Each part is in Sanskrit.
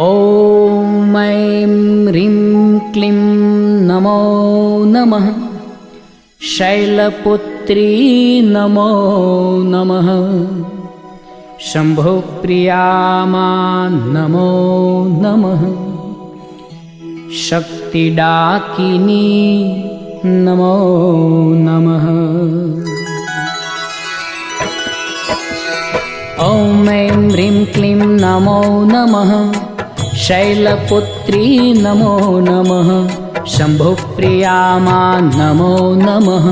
ॐ ऐं ह्रीं क्लीं नमो नमः। शैलपुत्री नमो नमः। शम्भुप्रियामा नमो नमः। शक्तिडाकिनी नमो नमः। ॐ ऐं ह्रीं क्लीं नमो नमः शैलपुत्री नमो नमः। शम्भुप्रियामा नमो नमः।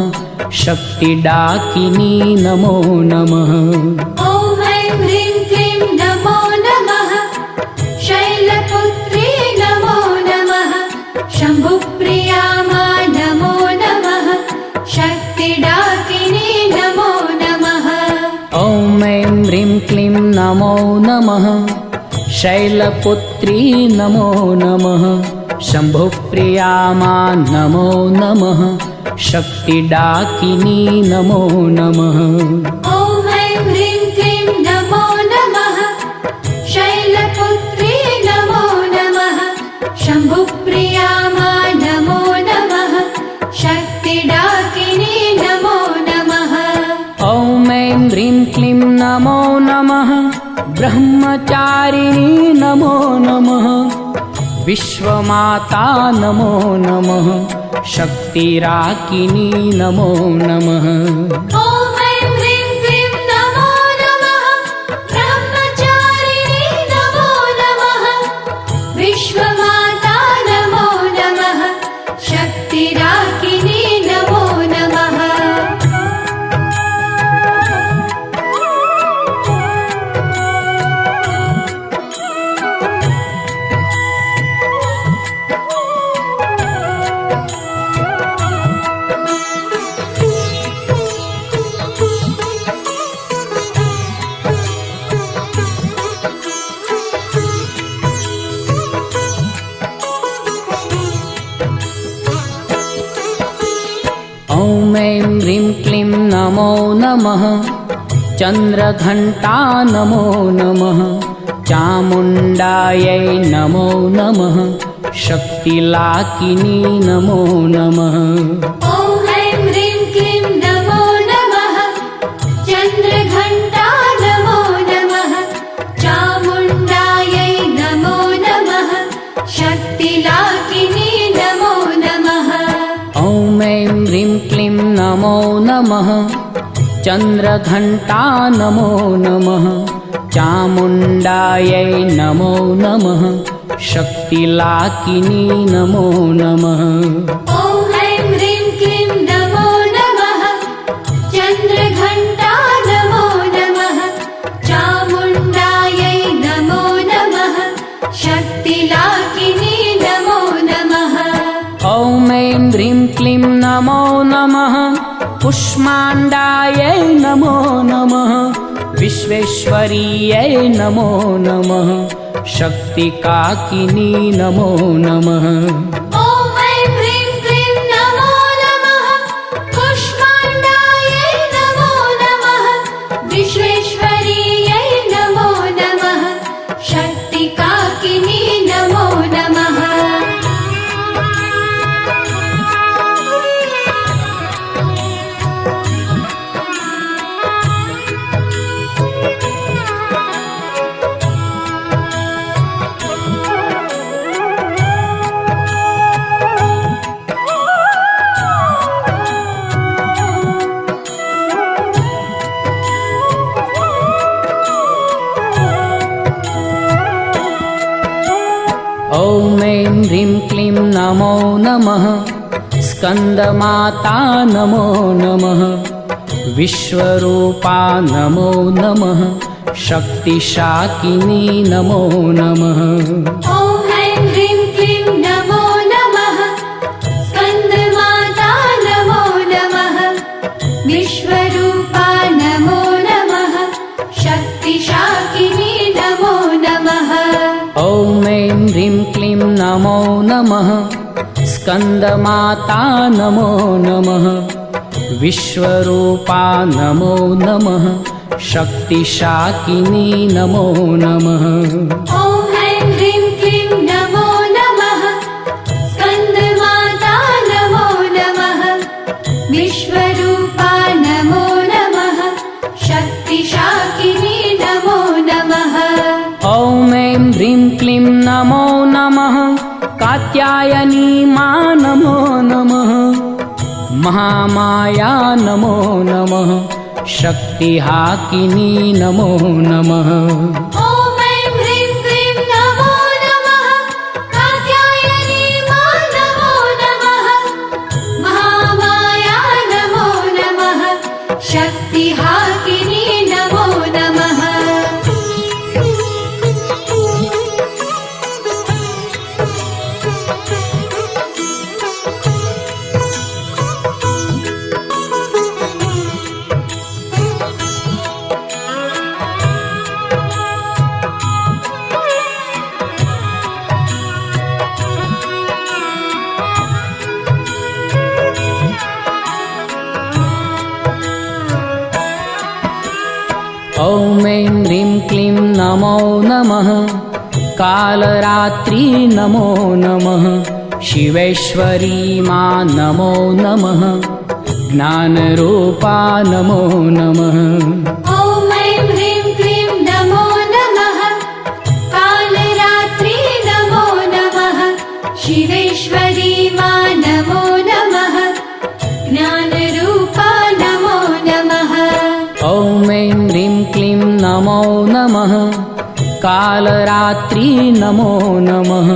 शक्तिडाकिनी नमो नमः। ॐ ऐं ह्रीं क्लीं नमो नमः। शैलपुत्री नमो नमः। शम्भुप्रिया मा नमो नमः। शक्तिडाकिनी नमो नमः। ॐ ऐं ह्रीं क्लीं नमो नमः शैलपुत्री नमो नमः। शम्भुप्रियामा नमो नमः। शक्तिडाकिनी नमो नमः ब्रह्मचारिणी नमो नमः। विश्वमाता नमो नमः। शक्तिराकिनी नमो नमः नमः। चन्द्रघण्टा नमो नमः। चामुण्डायै नमो नमः। शक्तिलाकिनी नमो नमः। ॐ ऐं ह्रीं क्लीं नमो नमः चन्द्रघण्टा नमो नमः चामुण्डायै नमो नमः शक्तिलाकिनी नमो नमः विश्वेश्वरीयै नमो नमः। शक्तिकाकिनी नमो नमः स्कन्दमाता नमो नमः। विश्वरूपा नमो नमः। शक्तिशाकिनी नमो नमः स्कन्दमाता नमो नमः। विश्वरूपा नमो नमः। शक्तिशाकिनी नमो नमः महामाया नमो नमः। शक्तिहाकिनी नमो नमः नमो नमः। कालरात्रि नमो नमः। शिवेश्वरी मा नमो नमः। ज्ञानरूपा नमो नमः नमो नमः।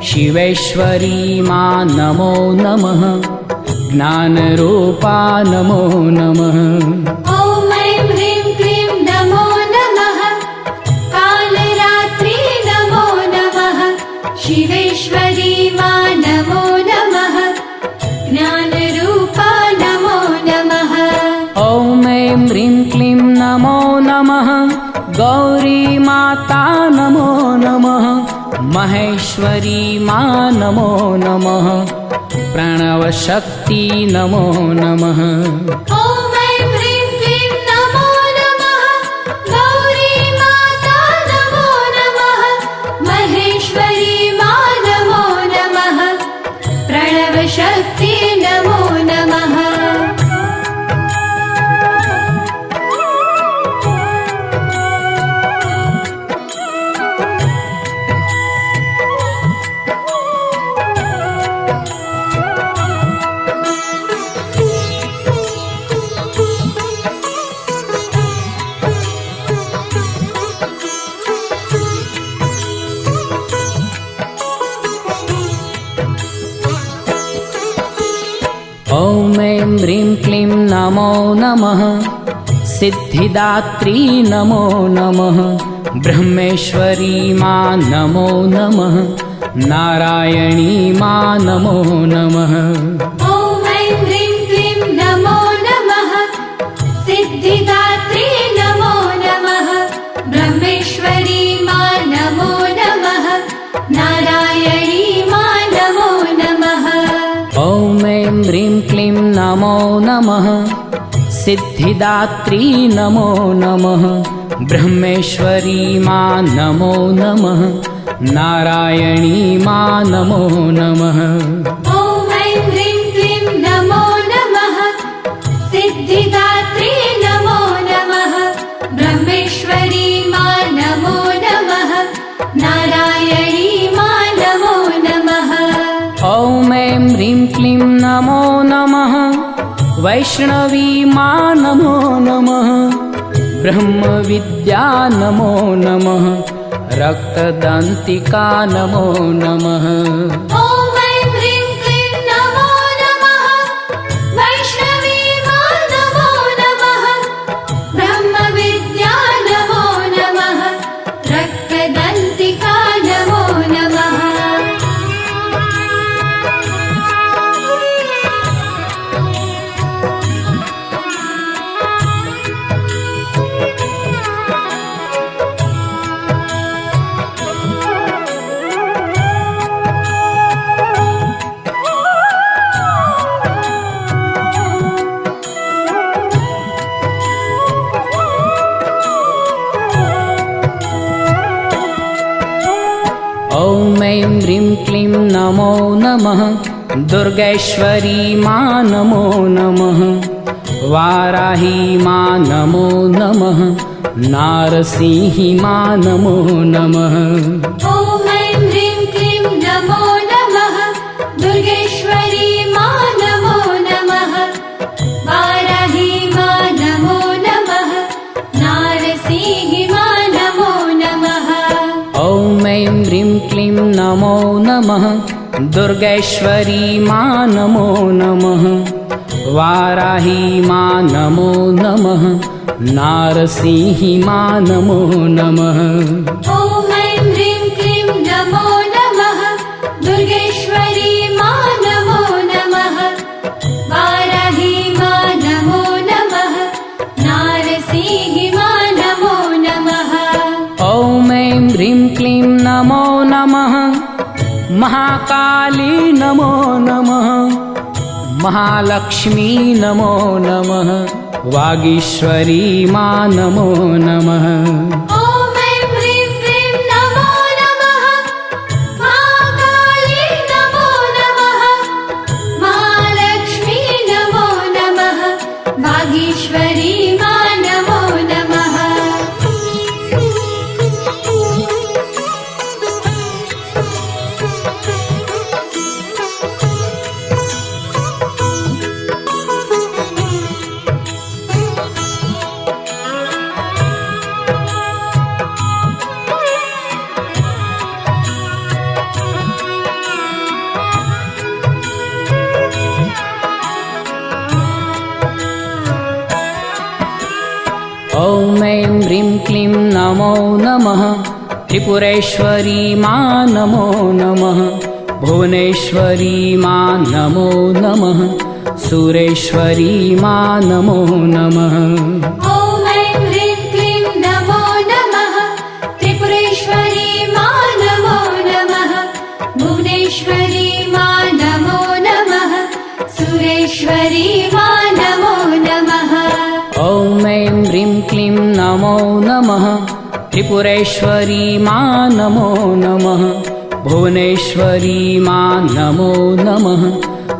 शिवेश्वरी मा नमो नमः। ज्ञानरूपा नमो नमः। ॐ ऐं ह्रीं क्लीं नमो नमः। कालरात्रि नमो नमः। शिवेश्वरी मा नमो नमः। ज्ञानरूपा नमो नमः। ॐ ऐं ह्रीं क्लीं नमो नमः गौरी माता नमो नमः महेश्वरी मा नमो नमः प्रणवशक्ति नमो नमः नमो। नमः। सिद्धिदात्री नमो नमः। ब्रह्मेश्वरी मा नमो नमः। नारायणी मा नमो नमः। ॐ ऐं ह्रीं क्लीं नमो नमः सिद्धिदात्री नमो नमः। ब्रह्मेश्वरी मा नमो नमः। नारायणी मा नमो नमः वैष्णवी मा नमो नमः ब्रह्मविद्या नमो नमः रक्तदन्तिका नमो नमः नमो। दुर्गेश्वरी मा नमो नमः। वाराही मा नमो नमः। नारसिंही मा नमो नमः। ॐ ह्रीं क्लीं नमो नमः। दुर्गेश्वरी दुर्गेश्वरी मा नमो। नमः वाराही मा नमो। नमः नारसिंही मा नमो। नमः ॐ ऐं ह्रीं क्लीं नमो नमः। दुर्गेश्वरी मा नमो। नमः वाराही मा नमो। नमः नारसिंहि मा नमो। नमः ॐ ऐं ह्रीं क्लीं नमो नमः महाकाली नमो नमः। महालक्ष्मी नमो नमः। वागीश्वरी मा नमो नमः ऐं ह्रीं क्लीं नमो नमः। त्रिपुरेश्वरी मा नमो नमः। भुवनेश्वरी मा नमो नमः। सुरेश्वरी मा नमो नमः। ॐ मा नमो नमः। भुवनेश्वरी त्रिपुरेश्वरी मा नमो नमः। भुवनेश्वरी मा नमो नमः।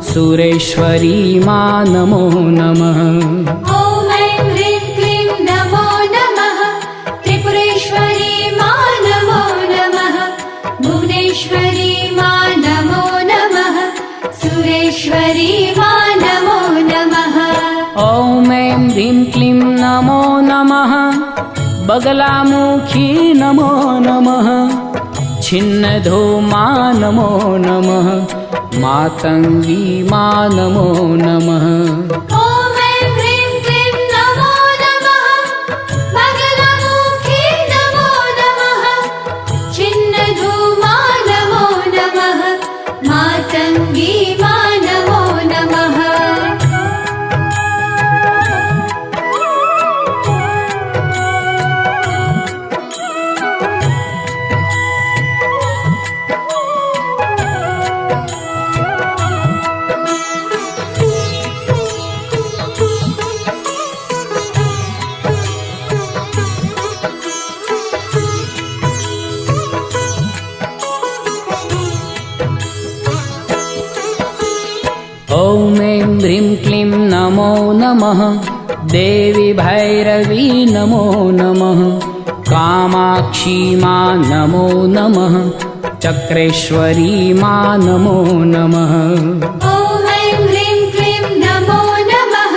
सुरेश्वरी मा नमो नमः बगलामुखी नमो नमः। छिन्नधूमा नमो नमः। मातङ्गी मा नमो नमः नमो। नमः देवी भैरवी नमो नमः। कामाक्षी मा नमो नमः। चक्रेश्वरी मा नमो नमः। ॐ ऐं ह्रीं क्लीं नमो नमः।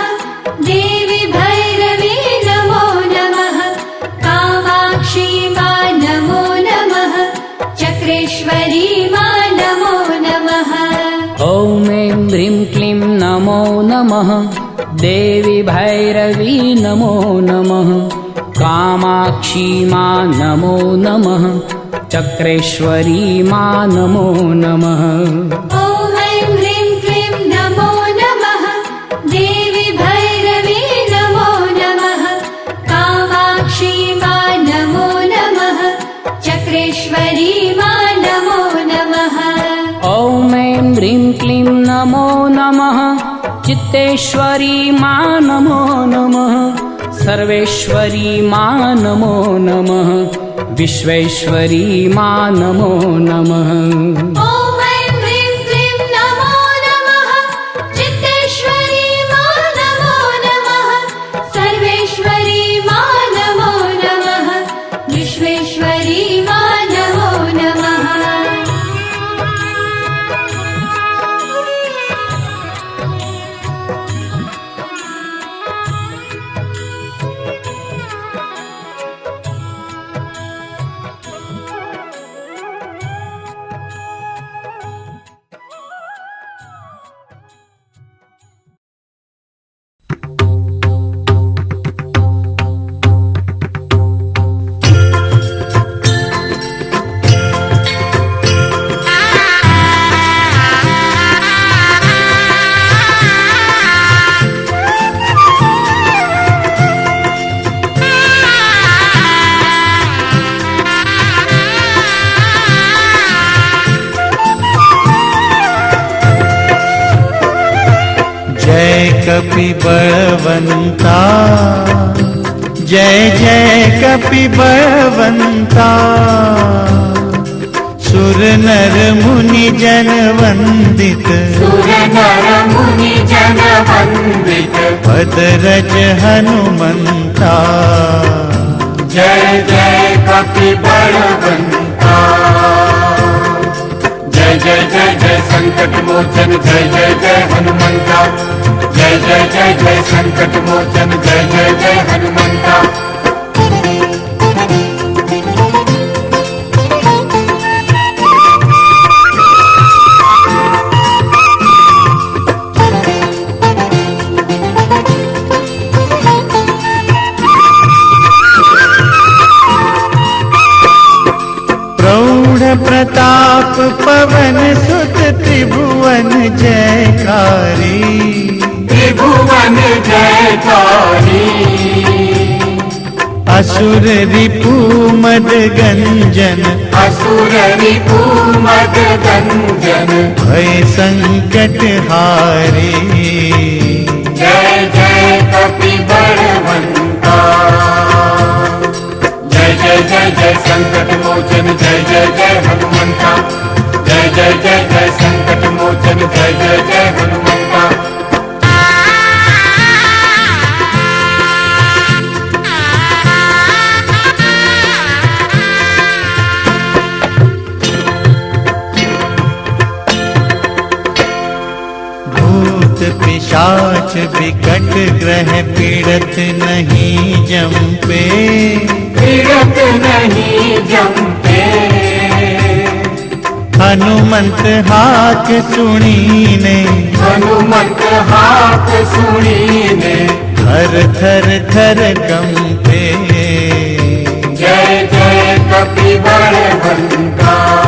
देवी भैरवी नमो नमः। कामाक्षी मा नमो नमः। चक्रेश्वरी मा नमो नमः। ॐ ऐं ह्रीं क्लीं नमो नमः देवी भैरवी नमो नमः। कामाक्षी मा नमो नमः। चक्रेश्वरी मा नमो नमः। ॐ नमो नमः। चक्रेश्वरी मा चित्तेश्वरी मा नमो नमः। सर्वेश्वरी मा नमो नमः। विश्वेश्वरी मा नमो नमः बलवन्ता जय जय कपि बलवन्ता सुर नर मुनि जन वन्दित सुर नर मुनि जन वन्दित पद रज हनुमन्ता। जय जय कपि बलवन्ता जय जय जय संकट मोचन, जय जय जय हनुमंता। जय जय जय जय संकट मोचन, जय जय जय हनुमंता। प्रताप पवन सुत त्रिभुवन जयकारी। त्रिभुवन जयकारी। असुर रिपु मद गंजन। असुर रिपु मद गंजन। भय संकट हारे। जय जय कपि बलवंता जय जय जय, संकट मोचन, जय जय जय, हनुमंता। जय जय जय जय, संकट मोचन, जय जय जय, हनुमंता। भूत पिशाच विकट ग्रह पीड़त नहीं जम्पे तीरथ नहीं जमते। हनुमंत हाथ सुनी ने हनुमंत हाथ सुनी ने हर थर थर कंपे जय जय कपि कपिवर बनता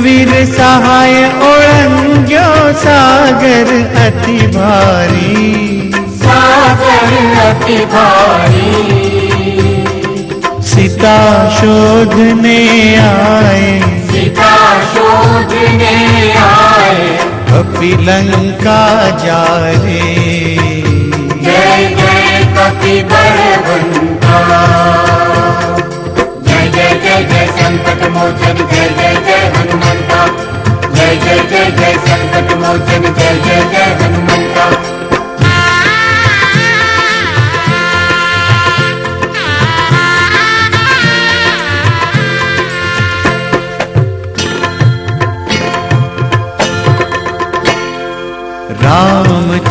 रघुवीर सहाय ओळंग्यो सागर अति भारी। सागर अति भारी। सीता शोधने आए। सीता शोधने आए। कपि लंका जारे जय जय कपि बलवंता जय जय जय जय संकट मोचन जय जय जय हनुमंता जय जय जय जय संकट मोचन जय जय जय हनुमंता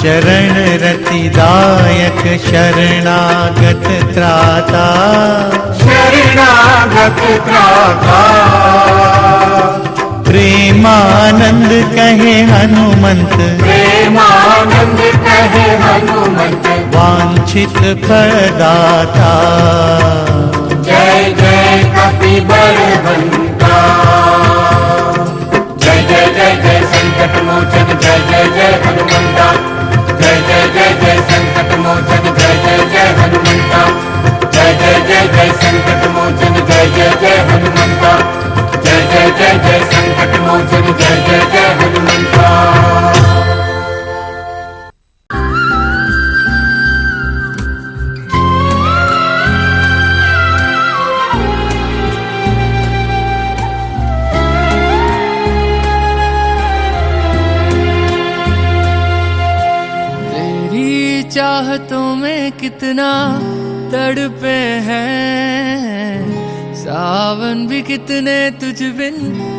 चरण रतिदायक शरणागत त्राता। शरणागत त्राता। प्रेमानंद कहे हनुमंत। प्रेमानंद कहे हनुमंत। वांछित फलदाता। जय जय कपि बलवंता जय जय जय जय संकट मोचन। जय जय जय हनुमंता। कितने तुझ बिन